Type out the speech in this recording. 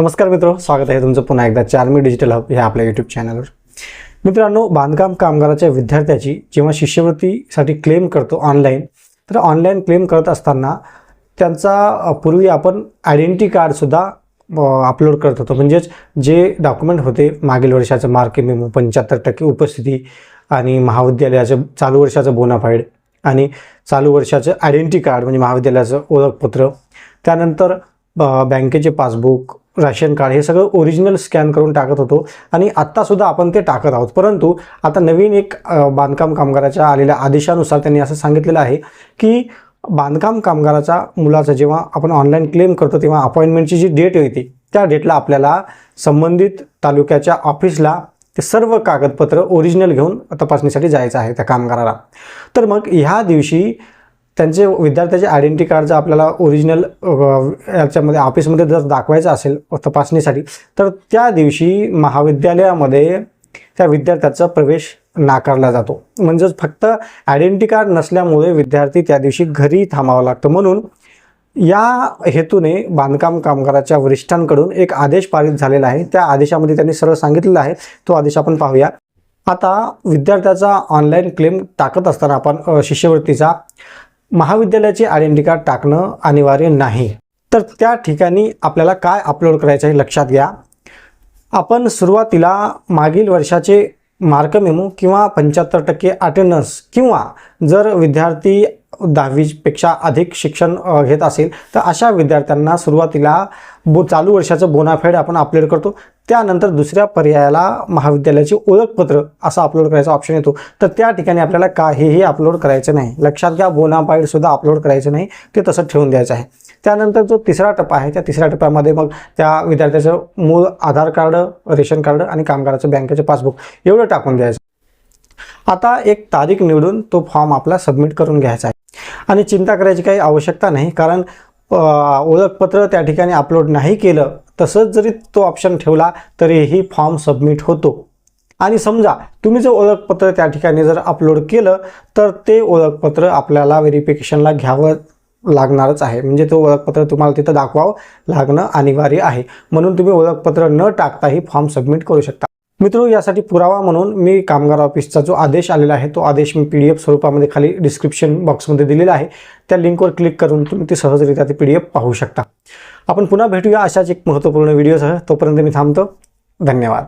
नमस्कार मित्र स्वागत आहे तुमचं पुन्हा एकदा चार्मी डिजिटल हब ह्या आपल्या यूट्यूब चॅनलवर मित्रांनो बांधकाम कामगाराच्या विद्यार्थ्याची जेव्हा शिष्यवृत्तीसाठी क्लेम करतो ऑनलाईन तर ऑनलाईन क्लेम करत असताना त्यांचा पूर्वी आपण आयडेंटिटी कार्डसुद्धा अपलोड करत होतो. म्हणजेच जे डॉक्युमेंट होते मागील वर्षाचं मार्क मेमो पंच्याहत्तर टक्के उपस्थिती आणि महाविद्यालयाचं चालू वर्षाचं बोनाफाईड आणि चालू वर्षाचं आयडेंटिटी कार्ड म्हणजे महाविद्यालयाचं ओळखपत्र. त्यानंतर बँकेचे पासबुक राशन कार्ड हे सगळं ओरिजिनल स्कॅन करून टाकत होतो. आणि आत्तासुद्धा आपण ते टाकत आहोत. परंतु आता नवीन एक बांधकाम कामगाराच्या आलेल्या आदेशानुसार त्यांनी असं सांगितलेलं आहे की बांधकाम कामगाराचा मुलाचा जेव्हा आपण ऑनलाईन क्लेम करतो तेव्हा अपॉइंटमेंटची जी डेट येते त्या डेटला आपल्याला संबंधित तालुक्याच्या ऑफिसला ते सर्व कागदपत्र ओरिजिनल घेऊन तपासणीसाठी जायचं आहे त्या कामगाराला. तर मग ह्या दिवशी त्यांचे विद्यार्थ्याचे आयडेंटिटी कार्ड जर आपल्याला ओरिजिनल याच्यामध्ये ऑफिसमध्ये जर दाखवायचं असेल तपासणीसाठी तर त्या दिवशी महाविद्यालयामध्ये त्या विद्यार्थ्याचा प्रवेश नाकारला जातो. म्हणजेच फक्त आयडेंटिटी कार्ड नसल्यामुळे विद्यार्थी त्या दिवशी घरी थांबावं लागतं. म्हणून या हेतूने बांधकाम कामगाराच्या वरिष्ठांकडून एक आदेश पारित झालेला आहे. त्या आदेशामध्ये त्यांनी सरळ सांगितलेला आहे. तो आदेश आपण पाहूया. आता विद्यार्थ्याचा ऑनलाईन क्लेम टाकत असताना आपण शिष्यवृत्तीचा महाविद्यालयाचे आयडेंटी कार्ड टाकणं अनिवार्य नाही. तर त्या ठिकाणी आपल्याला काय अपलोड करायचं आहे लक्षात घ्या. आपण सुरुवातीला मागील वर्षाचे मार्क मेमो किंवा पंच्याहत्तर टक्के अटेंडन्स किंवा जर विद्यार्थी दहावीपेक्षा अधिक शिक्षण घेत असेल तर अशा विद्यार्थ्यांना सुरुवातीला बो चालू वर्षाचं बोनाफाईड आपण अपलोड करतो. त्यानंतर दुसऱ्या पर्यायाला महाविद्यालयाचे ओळखपत्र असं अपलोड करायचा ऑप्शन येतो. तर त्या ठिकाणी आपल्याला काहीही अपलोड करायचं नाही. लक्षात घ्या बोनाफाईडसुद्धा अपलोड करायचं नाही. ते तसं ठेवून द्यायचं आहे. त्यानंतर जो तिसरा टप्पा आहे त्या तिसऱ्या टप्प्यामध्ये मग त्या विद्यार्थ्याचं मूळ आधार कार्ड रेशन कार्ड आणि कामगाराचं बँकेचं पासबुक एवढं टाकून द्यायचं. आता एक तारीख निवडून तो फॉर्म आपला सबमिट करून घ्यायचा आहे. आणि चिंता करायची काही आवश्यकता नाही. कारण ओळखपत्र त्या ठिकाणी अपलोड नाही केलं तसंच जरी तो ऑप्शन ठेवला तरीही फॉर्म सबमिट होतो. आणि समजा तुम्ही जर ओळखपत्र त्या ठिकाणी जर अपलोड केलं तर ते ओळखपत्र आपल्याला व्हेरिफिकेशनला घ्यावं लागणारच आहे. म्हणजे ते ओळखपत्र तुम्हाला तिथं दाखवावं लागणं अनिवार्य आहे. म्हणून तुम्ही ओळखपत्र न टाकताही फॉर्म सबमिट करू शकता. मित्र यासाठी पुरावा म्हणून मी कामगार ऑफिसचा जो आदेश आलेला आहे तो आदेश मी पी डी एफ स्वरूपामध्ये खाली डिस्क्रिप्शन बॉक्समध्ये दिलेला आहे. त्या लिंकवर क्लिक करून तुम्ही ती सहजरित्या ती पी डी एफ पाहू शकता. आपण पुन्हा भेटूया अशाच एक महत्त्वपूर्ण व्हिडिओसह तोपर्यंत मी थांबतो. धन्यवाद.